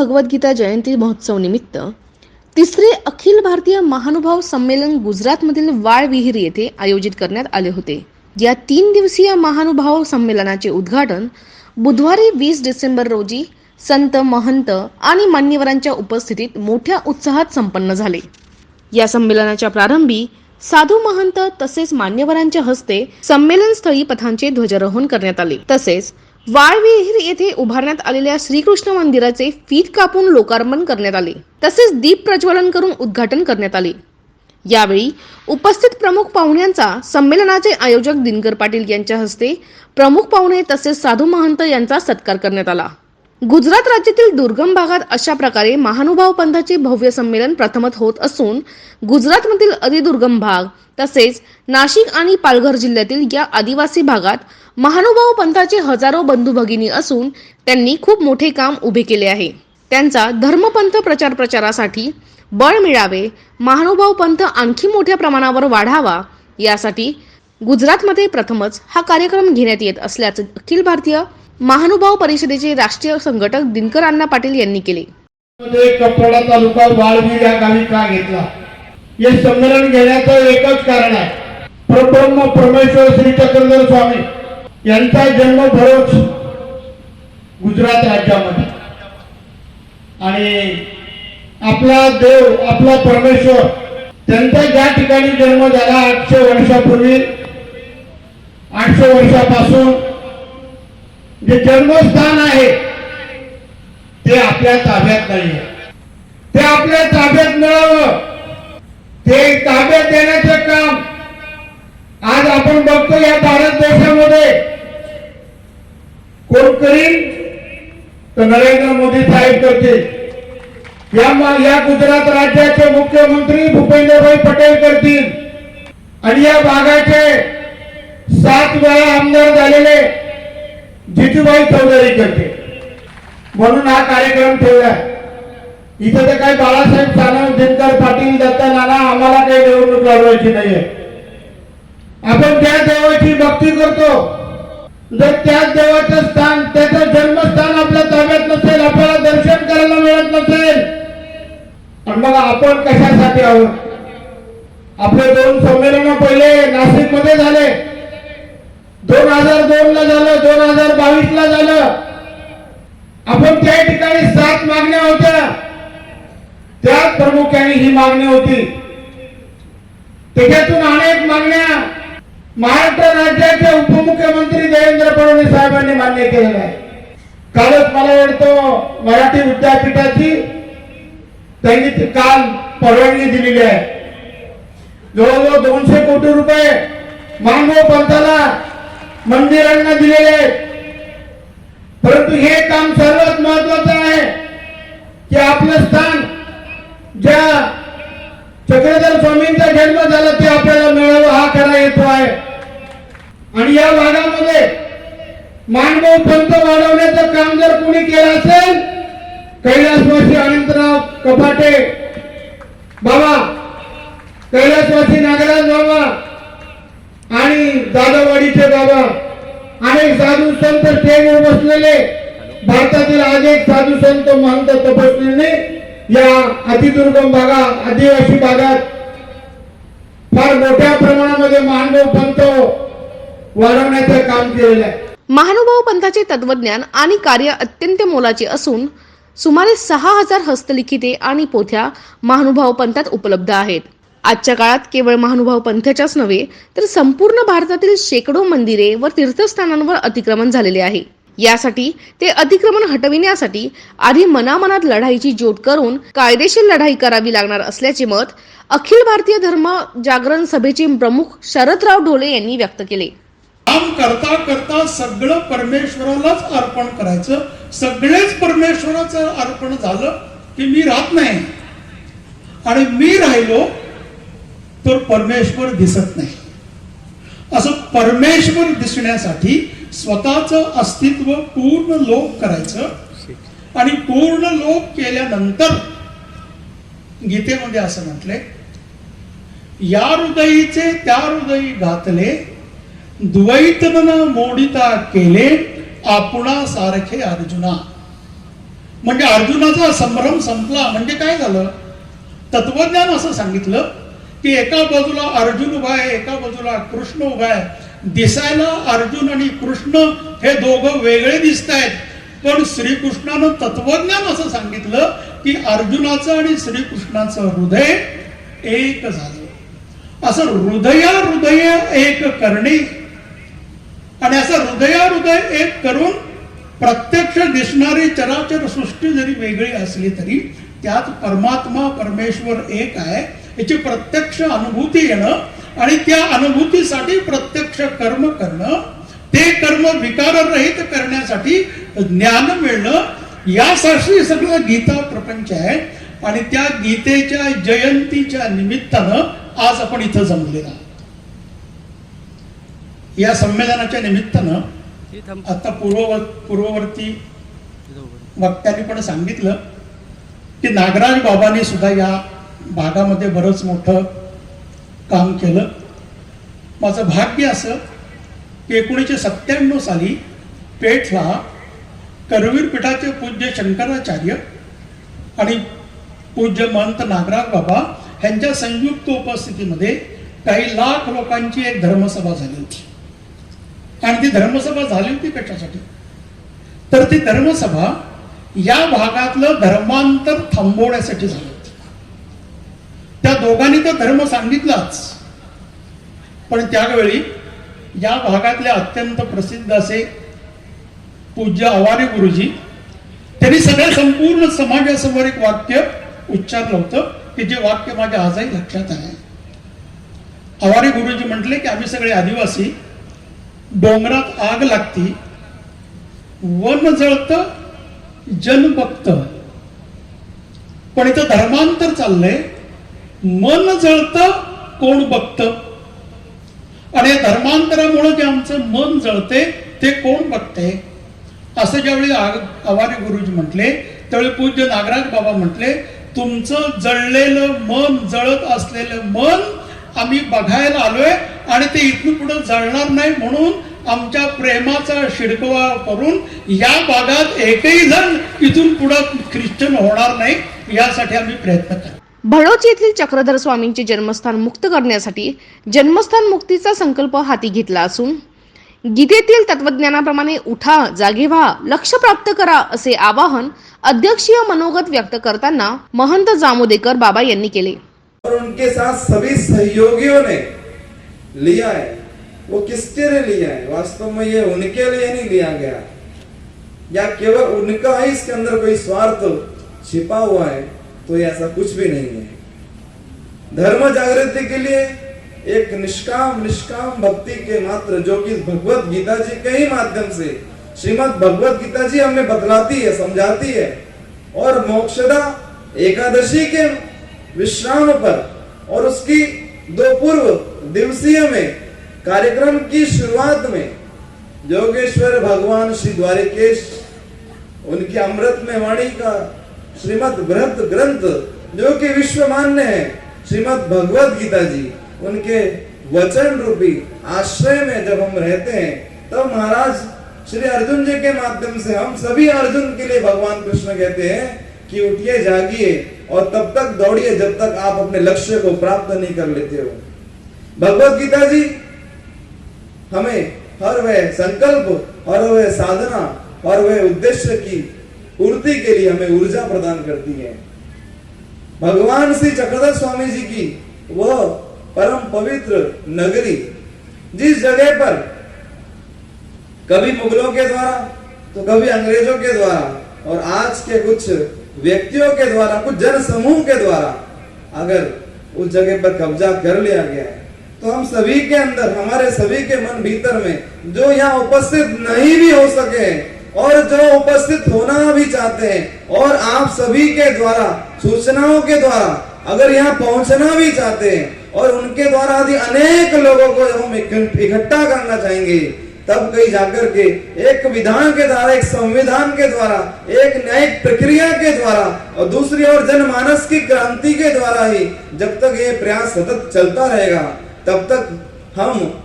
भगवद्गीता जयंती महोत्सव निमित्त तिसरे अखिल भारतीय महानुभाव संमेलन गुजरातमधील वाळ विहीर येथे आयोजित करण्यात आले होते. या तीन दिवसीय महानुभाव संमेलनाचे उद्घाटन बुधवारी वीस डिसेंबर रोजी संत महंत आणि मान्यवरांच्या उपस्थितीत मोठ्या उत्साहात संपन्न झाले. या संमेलनाच्या प्रारंभी साधू महंत तसेच मान्यवरांच्या हस्ते संमेलनस्थळी पथांचे ध्वजारोहण करण्यात आले. तसेच वाळविहीर येथे उभारण्यात आलेल्या श्रीकृष्ण मंदिराचे फीत कापून लोकार्पण करण्यात आले. तसेच दीप प्रज्वलन करून उद्घाटन करण्यात आले. यावेळी उपस्थित प्रमुख पाहुण्यांचा संमेलनाचे आयोजक दिनकर पाटील यांच्या हस्ते प्रमुख पाहुणे तसेच साधू महंत यांचा सत्कार करण्यात आला. गुजरात राज्यातील दुर्गम भागात अशा प्रकारे महानुभाव पंथाचे भव्य संमेलन प्रथमच होत असून गुजरातमधील अतिदुर्गम भाग तसेच नाशिक आणि पालघर जिल्ह्यातील या आदिवासी भागात महानुभाव पंथाचे हजारो बंधू भगिनी असून त्यांनी खूप मोठे काम उभे केले आहे. त्यांचा धर्मपंथ प्रचार प्रचारासाठी बळ मिळावे महानुभाव पंथ आणखी मोठ्या प्रमाणावर वाढावा यासाठी गुजरातमध्ये प्रथमच हा कार्यक्रम घेण्यात येत असल्याचं अखिल भारतीय महानुभाव परिषदेचे राष्ट्रीय संघटक दिनकर अण्णा पाटील यांनी केले. कपडा तालुका वाळवी या गावी का घेतला? हे संमेलन घेण्याचं एकच कारण आहे. परब्रह्म परमेश्वर श्री चक्रधर स्वामी यांचा जन्म भरोच गुजरात राज्यामध्ये. आणि आपला देव आपला परमेश्वर त्यांचा ज्या ठिकाणी जन्म झाला आठशे वर्षापूर्वी आठशे वर्षापासून जे जन्मस्थान आहे ते आपल्या ताब्यात नाहीये. ते आपल्या ताब्यात मिळावं. ते ताब्यात देण्याचं काम आज आपण बघतो या भारत देशामध्ये. कोण करील तर नरेंद्र मोदी साहेब करतील. या या गुजरात राज्याचे मुख्यमंत्री भूपेंद्रभाई पटेल करतील. आणि या भागाचे सात वेळा आमदार झालेले जितूबाई चौधरी करते. म्हणून हा कार्यक्रम ठेवला इथं तर काही बाळासाहेब सानव दिनकर पाटील दत्ता नाना आम्हाला काही निवडणूक लढवायची नाहीये. आपण त्या देवाची भक्ती करतो. जर त्याच देवाचं स्थान त्याचं जन्मस्थान आपल्या ताब्यात नसेल आपल्याला दर्शन करायला मिळत नसेल आणि मग आपण कशासाठी आहोत? आपले दोन संमेलन पहिले नाशिकमध्ये झाले. दोन हजार दोन ला झालं दोन हजार बावीस ला झालं. आपण त्या ठिकाणी सात मागण्या होत्या. त्यात प्रामुख्याने ही मागणी होती. त्याच्यातून अनेक मागण्या महाराष्ट्र राज्याचे उपमुख्यमंत्री देवेंद्र फडणवीस साहेबांनी मान्य केलेलं आहे कालच मला वाटतं मराठी विद्यापीठाची त्यांनी ती काल परवानगी दिलेली आहे. जवळजवळ दोनशे कोटी रुपये मानव पंथाला मंदिरांना दिलेले आहेत. परंतु हे काम सर्वात महत्वाचं आहे की आपलं स्थान ज्या चक्रधर स्वामींचा जन्म झाला ते आपल्याला मिळावं हा खरा येतो आहे. आणि या भागामध्ये मानव पंत वाढवण्याचं काम जर कोणी केलं असेल कैलासवासी अनंतराव कपाटे. बाबा कैलासवासी नागराज बाबा दादावाडीचे बाबा. अनेक साधू संत ठेवून बसलेले. भारतातील अनेक साधू संत महंत तपस्वीने या अतिदुर्गम भागात आदिवासी भागात फार मोठ्या प्रमाणामध्ये मानव पंत वाढवण्याचं काम केलेलं आहे. महानुभाव पंथाचे तत्वज्ञान आणि कार्य अत्यंत मोलाचे असून सुमारे सहा हजार हस्तलिखिते आणि पोथ्या महानुभाव पंथात उपलब्ध आहेत. आजच्या काळात केवळ महानुभाव पंथाच्याच नव्हे तर संपूर्ण भारतातील शेकडो मंदिरे व तीर्थस्थानांवर अतिक्रमण झालेले आहे. यासाठी ते अतिक्रमण हटविण्यासाठी आधी मनामनात लढाईची जोड करून कायदेशीर लढाई करावी लागणार असल्याचे मत अखिल भारतीय धर्म जागरण सभेचे प्रमुख शरदराव ढोले यांनी व्यक्त केले. काम करता करता सगळं परमेश्वरालाच अर्पण करायचं सगळेच परमेश्वराचं अर्पण झालं की मी राहत नाही. आणि मी राहिलो तर परमेश्वर दिसत नाही. असं परमेश्वर दिसण्यासाठी स्वतःचं अस्तित्व पूर्ण लोक करायचं आणि पूर्ण लोक केल्यानंतर गीतेमध्ये असं म्हटलंय या हृदयीचे त्या हृदयी घातले द्वैतमन मोडिता केले आपणा सारखे अर्जुना. म्हणजे अर्जुनाचा संभ्रम संपला. म्हणजे काय झालं? तत्वज्ञान असं सांगितलं की एका बाजूला अर्जुन उभा आहे एका बाजूला कृष्ण उभा आहे. दिसायला अर्जुन आणि कृष्ण हे दोघं वेगळे दिसत आहेत पण श्रीकृष्णानं तत्वज्ञान असं सांगितलं की अर्जुनाचं आणि श्रीकृष्णाचं हृदय एक झालं. असं हृदया हृदय एक करणे. आणि असं हृदया हृदय एक करून प्रत्यक्ष दिसणारी चराचर सृष्टी जरी वेगळी असली तरी त्यात परमात्मा परमेश्वर एक आहे. याची प्रत्यक्ष अनुभूती येणं आणि त्या अनुभूतीसाठी प्रत्यक्ष कर्म करणं ते कर्म विकाररहित करण्यासाठी ज्ञान मिळणं यासाठी सगळं गीता प्रपंच आहे. आणि त्या गीतेच्या जयंतीच्या निमित्तानं आज आपण इथं जमलेला आहोत. या संमेलनाच्या निमित्तानं आता पूर्व पूर्ववर्ती वक्त्यांनी पण सांगितलं की नागराज बाबांनी सुद्धा या भागामध्ये बरंच मोठं काम केलं. माझं भाग्य असं की एकोणीसशे सत्त्याण्णव साली पेठला करवीर पीठाचे पूज्य शंकराचार्य आणि पूज्य महंत नागराज बाबा यांच्या संयुक्त उपस्थितीमध्ये काही लाख लोकांची एक धर्मसभा झाली होती. आणि ती धर्मसभा झाली होती कशासाठी? तर ती धर्मसभा या भागातलं धर्मांतर थांबवण्यासाठी झालं. त्या दोघांनी तर धर्म सांगितलाच. पण त्यावेळी या भागातले अत्यंत प्रसिद्ध असे पूज्य अवारी गुरुजी त्यांनी सगळ्या संपूर्ण समाजासमोर एक वाक्य उच्चारलं होतं की जे वाक्य माझ्या आजही लक्षात आहे. अवारी गुरुजी म्हटले की आम्ही सगळे आदिवासी डोंगरात आग लागती वन जळत जन बघत. पण इथं धर्मांतर चाललंय मन जळत कोण बघत? आणि या धर्मांतरामुळे जे आमचं मन जळते ते कोण बघते? असं ज्यावेळी आवारे गुरुजी म्हटले त्यावेळी पूज्य नागराज बाबा म्हटले तुमचं जळलेलं मन जळत असलेलं मन आम्ही बघायला आलोय आणि ते इथून पुढे जळणार नाही म्हणून आमच्या प्रेमाचा शिडकवा करून या भागात एकही जण इथून पुढे ख्रिश्चन होणार नाही यासाठी आम्ही प्रयत्न करतो. भडोच येथील चक्रधर स्वामींचे जन्मस्थान मुक्त करण्यासाठी जन्मस्थान मुक्तीचा संकल्प हाती घेतला असून गीतेतील तत्वज्ञानाप्रमाणे उठा जागे व्हा लक्ष प्राप्त करा असे आवाहन अध्यक्षीय मनोगत व्यक्त करताना महंत जामोदेकर बाबा यांनी केले. और उनके साथ सभी सहयोगियों ने लिया है। वो किसके लिए लिया है? वास्तव में ये उनके लिए नहीं लिया गया। या केवल उनका ही इसके अंदर कोई स्वार्थ छिपा हुआ है? तो ये ऐसा कुछ भी नहीं है। धर्म जागृति के लिए एक निष्काम निष्काम भक्ति के मात्र, जो कि भगवत गीता जी के ही माध्यम से, श्रीमद भगवत गीता जी हमें बतलाती है, समझाती है। और मोक्षदा एकादशी के विश्राम पर और उसकी दो पूर्व दिवसीय में कार्यक्रम की शुरुआत में योगेश्वर भगवान श्री द्वारिकेश, उनकी अमृत में वाणी का श्रीमद बृहद ग्रंथ जो कि विश्व मान्य है, श्रीमद भगवत गीता जी, उनके वचन रूपी आश्रय में जब हम रहते हैं, तब महाराज श्री अर्जुन जी के माध्यम से हम सभी अर्जुन के लिए भगवान कृष्ण कहते हैं कि उठिए, जागिए और तब तक दौड़िए जब तक आप अपने लक्ष्य को प्राप्त नहीं कर लेते हो। भगवत गीता जी, हमें हर वह संकल्प, हर वह साधना, हर वह उद्देश्य की पूर्ति के लिए हमें ऊर्जा प्रदान करती है। भगवान श्री चक्रधर स्वामी जी की वह परम पवित्र नगरी, जिस जगह पर कभी मुगलों के द्वारा तो कभी अंग्रेज़ों के द्वारा, और आज के कुछ व्यक्तियों के द्वारा, कुछ जन समूह के द्वारा अगर उस जगह पर कब्जा कर लिया गया है तो हम सभी के अंदर, हमारे सभी के मन भीतर में, जो यहाँ उपस्थित नहीं भी हो सके और जो उपस्थित होना भी चाहते हैं, और आप सभी के द्वारा, सूचनाओं के द्वारा, अगर यहाँ पहुँचना भी चाहते हैं, और उनके द्वारा यदि अनेक लोगों को हम इकट्ठा करना चाहेंगे, तब कहीं जाकर के एक विधान के द्वारा, एक संविधान के द्वारा, एक न्यायिक प्रक्रिया के द्वारा, और दूसरी ओर जनमानस की क्रांति के द्वारा ही जब तक ये प्रयास सतत चलता रहेगा, तब तक हम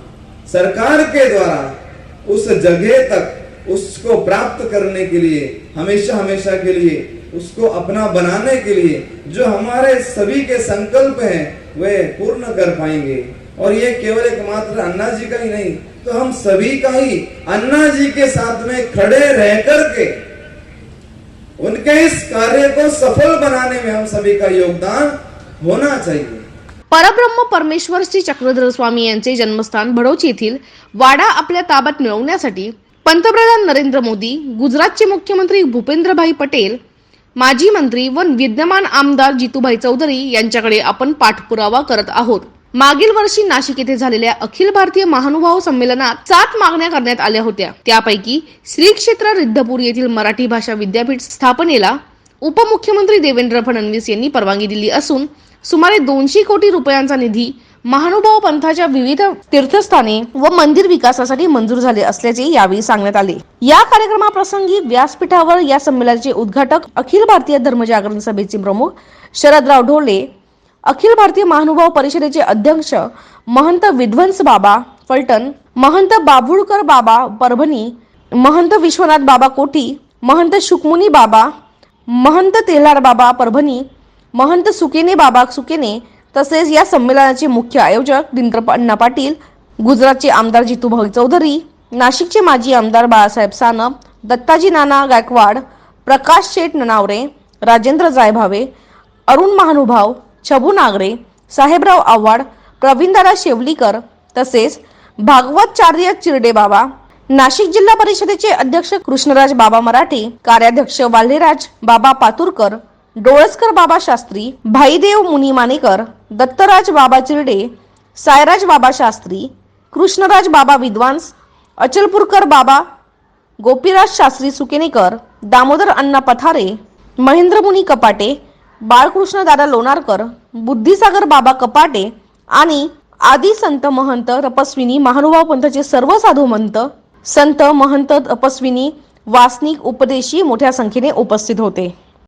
सरकार के द्वारा उस जगह तक उसको प्राप्त करने के लिए हमेशा हमेशा के लिए उसको अपना बनाने के लिए जो हमारे सभी के संकल्प हैं वे पूर्ण कर पाएंगे। और ये केवल एकमात्र अन्ना जी का ही नहीं तो हम सभी का ही अन्ना जी के साथ में खड़े रह करके उनके इस कार्य को सफल बनाने में हम सभी का योगदान होना चाहिए। परब्रह्म परमेश्वर श्री चक्रधर स्वामी यांचे जन्मस्थान भडोची येथील वाडा आपल्या ताब्यात मिळवण्यासाठी पंतप्रधान नरेंद्र मोदी गुजरातचे मुख्यमंत्री भूपेंद्रभाई पटेल माजी मंत्री व विद्यमान आमदार जितूभाई चौधरी यांच्याकडे आपण पाठपुरावा करत आहोत. मागील वर्षी नाशिक येथे झालेल्या अखिल भारतीय महानुभाव संमेलनात सात मागण्या करण्यात आल्या होत्या. त्यापैकी श्री क्षेत्र रिद्धपूर येथील मराठी भाषा विद्यापीठ स्थापनेला उपमुख्यमंत्री देवेंद्र फडणवीस यांनी परवानगी दिली असून सुमारे दोनशे कोटी रुपयांचा निधी महानुभाव पंथाच्या विविध तीर्थस्थाने व मंदिर विकासासाठी मंजूर झाले असल्याचे यावेळी सांगण्यात आले. या कार्यक्रमाप्रसंगी व्यासपीठावर या संमेलनाचे उद्घाटक अखिल भारतीय धर्मजागरण सभेचे प्रमुख शरदराव ढोले अखिल भारतीय महानुभाव परिषदेचे अध्यक्ष महंत विध्वंस बाबा फलटण महंत बाभुळकर बाबा परभणी महंत विश्वनाथ बाबा कोठी महंत शुकमुनी बाबा महंत तेल्हार बाबा परभणी महंत सुकेने बाबा सुकेने तसेच या संमेलनाचे मुख्य आयोजक दिनकर अण्णा पाटील गुजरातचे आमदार जितूभाई चौधरी नाशिकचे माजी आमदार बाळासाहेब सानप दत्ताजी नाना गायकवाड प्रकाश शेठ ननावरे राजेंद्र जायभावे अरुण महानुभाव छबू नागरे साहेबराव आव्हाड प्रवीणदादा शेवलीकर तसेच भागवतचार्य चिरडे बाबा नाशिक जिल्हा परिषदेचे अध्यक्ष कृष्णराज बाबा मराठे कार्याध्यक्ष वाल्हेराज बाबा पातुरकर डोळसकर बाबा शास्त्री भाईदेव मुनी मानेकर दत्तराज बाबा चिरडे सायराज बाबा शास्त्री कृष्णराज बाबा विद्वांस अचलपूरकर बाबा गोपीराज शास्त्री सुकेनेकर दामोदर अण्णा पथारे महेंद्रमुनी कपाटे बाळकृष्ण दादा लोणारकर बुद्धिसागर बाबा कपाटे आणि आदी संत महंत तपस्विनी महानुभाव पंथाचे सर्व साधू मंत संत महंत तपस्विनी वासनिक उपदेशी मोठ्या संख्येने उपस्थित होते.